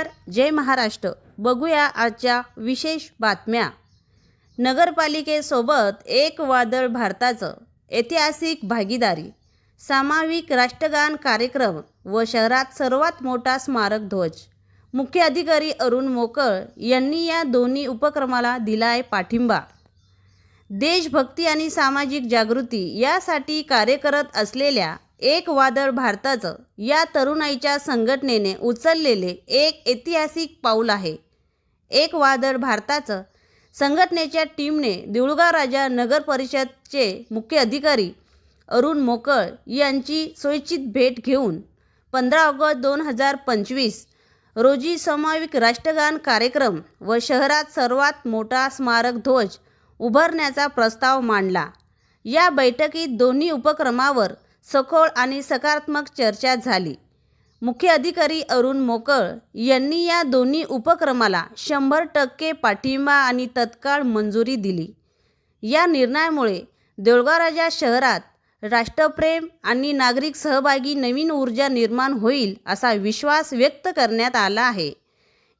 नमस्कार जय महाराष्ट्र. बघूया आजच्या विशेष बातम्या. नगरपालिकेसोबत एक वादळ भारताचं ऐतिहासिक भागीदारी. सामाविक राष्ट्रगान कार्यक्रम व शहरात सर्वात मोठा स्मारक ध्वज. मुख्य अधिकारी अरुण मोकळ यांनी या दोन्ही उपक्रमाला दिलाय पाठिंबा. देशभक्ती आणि सामाजिक जागृती यासाठी कार्य करत असलेल्या एक वादळ भारताचं या तरुणाईच्या संघटनेने उचललेले एक ऐतिहासिक पाऊल आहे. एक वादळ भारताचं संघटनेच्या टीमने देऊळगाव राजा नगर परिषदचे मुख्य अधिकारी अरुण मोकळ यांची सोयीचित भेट घेऊन पंधरा ऑगस्ट दोन हजार पंचवीस रोजी सामायिक राष्ट्रगान कार्यक्रम व शहरात सर्वात मोठा स्मारक ध्वज उभारण्याचा प्रस्ताव मांडला. या बैठकीत दोन्ही उपक्रमावर सखोल आणि सकारात्मक चर्चा झाली. मुख्य अधिकारी अरुण मोकळ यांनी या दोन्ही उपक्रमाला शंभर टक्के पाठिंबा आणि तत्काळ मंजुरी दिली. या निर्णयामुळे देऊळगावराजा शहरात राष्ट्रप्रेम आणि नागरिक सहभागी नवीन ऊर्जा निर्माण होईल असा विश्वास व्यक्त करण्यात आला आहे.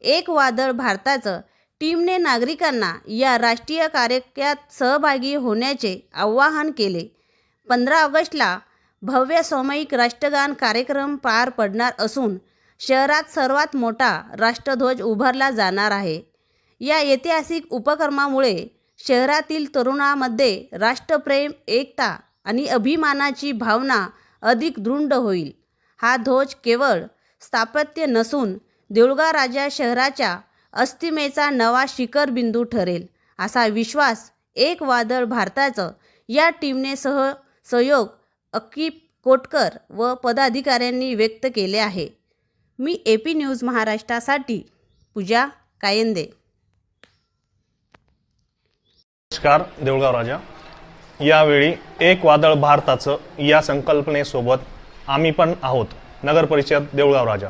एक वादळ भारताचं टीमने नागरिकांना या राष्ट्रीय कार्यक्रमात सहभागी होण्याचे आवाहन केले. पंधरा ऑगस्टला भव्य सामूहिक राष्ट्रगान कार्यक्रम पार पडणार असून शहरात सर्वात मोठा राष्ट्रध्वज उभारला जाणार आहे. या ऐतिहासिक उपक्रमामुळे शहरातील तरुणामध्ये राष्ट्रप्रेम एकता आणि अभिमानाची भावना अधिक दृढ होईल. हा ध्वज केवळ स्थापत्य नसून देऊळगा राजा शहराच्या अस्तिमेचा नवा शिखर बिंदू ठरेल असा विश्वास एक वादळ भारताचं या टीमने सह सहयोग अकीप कोटकर व पदाधिकाऱ्यांनी व्यक्त केले आहे. मी ए पी न्यूज महाराष्ट्रासाठी पूजा कायंदे. नमस्कार देऊळगाव राजा. यावेळी एक वादळ भारताचं या संकल्पनेसोबत आम्ही पण आहोत. नगर परिषद देऊळगाव राजा.